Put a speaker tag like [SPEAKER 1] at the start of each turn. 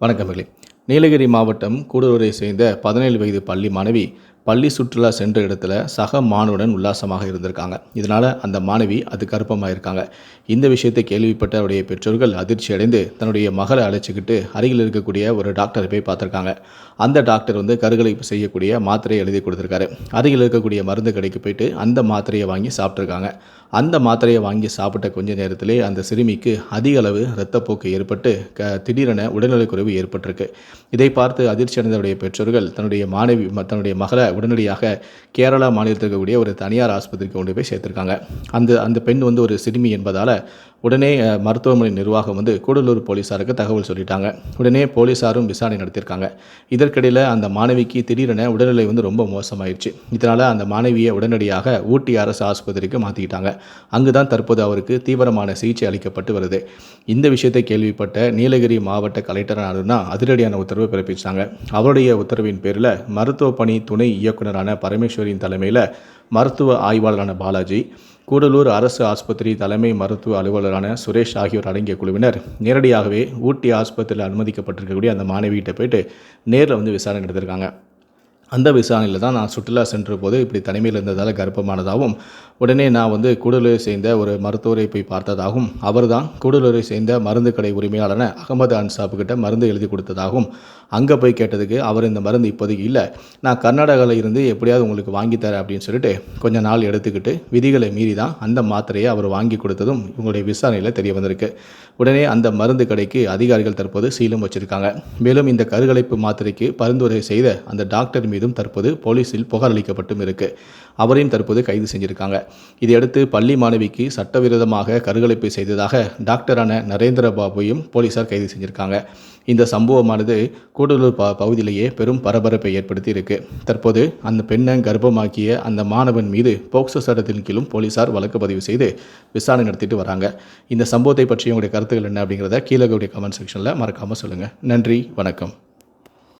[SPEAKER 1] வணக்கமில்லை நீலகிரி மாவட்டம் கூடலூரை சேர்ந்த பதினேழு வயது பள்ளி மாணவி பள்ளி சுற்றுலா சென்ற இடத்துல சக மாணவனுடன் உல்லாசமாக இருந்திருக்காங்க. இதனால் அந்த மாணவி அது கருப்பமாயிருக்காங்க. இந்த விஷயத்தை கேள்விப்பட்ட அவருடைய பெற்றோர்கள் அதிர்ச்சி அடைந்து தன்னுடைய மகளை அழைச்சிக்கிட்டு அருகில் இருக்கக்கூடிய ஒரு டாக்டரை போய் பார்த்துருக்காங்க. அந்த டாக்டர் வந்து கருகளை செய்யக்கூடிய மாத்திரையை எழுதி கொடுத்துருக்காரு. அருகில் இருக்கக்கூடிய மருந்து கடைக்கு போயிட்டு அந்த மாத்திரையை வாங்கி சாப்பிட்ருக்காங்க அந்த மாத்திரையை வாங்கி சாப்பிட்ட கொஞ்ச நேரத்திலே அந்த சிறுமிக்கு அதிக அளவு இரத்தப்போக்கு ஏற்பட்டு க திடீரென உடல்நலக்குறைவு ஏற்பட்டிருக்கு. இதை பார்த்து அதிர்ச்சி அடைந்தவருடைய பெற்றோர்கள் தன்னுடைய மாணவி தன்னுடைய மகளை உடனடியாக கேரளா மாநிலத்தில் இருக்கக்கூடிய ஒரு தனியார் ஆஸ்பத்திரிக்கு கொண்டு போய் சேர்த்துருக்காங்க. அந்த அந்த பெண் வந்து ஒரு சிறுமி என்பதால் உடனே மருத்துவமனை நிர்வாகம் வந்து கூடலூர் போலீஸாருக்கு தகவல் சொல்லிட்டாங்க. உடனே போலீஸாரும் விசாரணை நடத்தியிருக்காங்க. இதற்கிடையில் அந்த மாணவிக்கு திடீரென உடல்நிலை வந்து ரொம்ப மோசமாயிருச்சு. இதனால் அந்த மாணவியை உடனடியாக ஊட்டி அரசு ஆஸ்பத்திரிக்கு மாற்றிக்கிட்டாங்க அங்கு தான் தற்போது அவருக்கு தீவிரமான சிகிச்சை அளிக்கப்பட்டு வருது. இந்த விஷயத்தை கேள்விப்பட்ட நீலகிரி மாவட்ட கலெக்டரானா அதிரடியான உத்தரவு பிறப்பிச்சாங்க. அவருடைய உத்தரவின் பேரில் மருத்துவ பணி துணை இயக்குனரான பரமேஸ்வரின் தலைமையில் மருத்துவ ஆய்வாளரான பாலாஜி கூடலூர் அரசு ஆஸ்பத்திரி தலைமை மருத்துவ அலுவலரான சுரேஷ் ஆகியோர் அடங்கிய குழுவினர் நேரடியாகவே ஊட்டி ஆஸ்பத்திரியில் அனுமதிக்கப்பட்டிருக்கக்கூடிய அந்த மாணவிகிட்ட போயிட்டு நேரில் வந்து விசாரணை நடத்திருக்காங்க அந்த விசாரணையில் தான் நான் சுற்றுலா சென்ற போது இப்படி தனிமையில் இருந்ததால் கர்ப்பமானதாகவும் உடனே நான் வந்து கூடலூரை சேர்ந்த ஒரு மருத்துவரை போய் பார்த்ததாகவும் அவர் தான் கூடலூரை சேர்ந்த மருந்து கடை உரிமையாளரான அகமது அன்சாப்புக்கிட்ட மருந்து எழுதி கொடுத்ததாகவும் அங்கே போய் கேட்டதுக்கு அவர் இந்த மருந்து இப்போதைக்கு இல்லை. நான் கர்நாடகாவில் இருந்து எப்படியாவது உங்களுக்கு வாங்கித்தரேன் அப்படின்னு சொல்லிட்டு கொஞ்சம் நாள் எடுத்துக்கிட்டு விதிகளை மீறி தான் அந்த மாத்திரையை அவர் வாங்கி கொடுத்ததும் இவங்களுடைய விசாரணையில் தெரிய வந்திருக்கு. உடனே அந்த மருந்து கடைக்கு அதிகாரிகள் தற்போது சீலும் வச்சுருக்காங்க. மேலும் இந்த கருகலைப்பு மாத்திரைக்கு பரிந்துரை செய்த அந்த டாக்டர் மீது மீதும் தற்போது போலீஸில் புகார் அளிக்கப்பட்டும் இருக்கு. அவரையும் தற்போது கைது செஞ்சிருக்காங்க. இதையடுத்து பள்ளி மாணவிக்கு சட்டவிரோதமாக கருகலைப்பு செய்ததாக டாக்டரான நரேந்திர பாபுவையும் போலீசார் கைது செஞ்சிருக்காங்க. இந்த சம்பவமானது கூடலூர் ப பகுதியிலேயே பெரும் பரபரப்பை ஏற்படுத்தி இருக்கு. தற்போது அந்த பெண்ணை கர்ப்பமாக்கிய அந்த மாணவன் மீது போக்சோ சட்டத்தின் கீழும் போலீசார் வழக்கு பதிவு செய்து விசாரணை நடத்திட்டு வராங்க. இந்த சம்பவத்தை பற்றி உங்களுடைய கருத்துக்கள் என்ன அப்படிங்கிறத கீழே கமெண்ட் செக்ஷனில் மறக்காமல் சொல்லுங்கள் நன்றி வணக்கம்.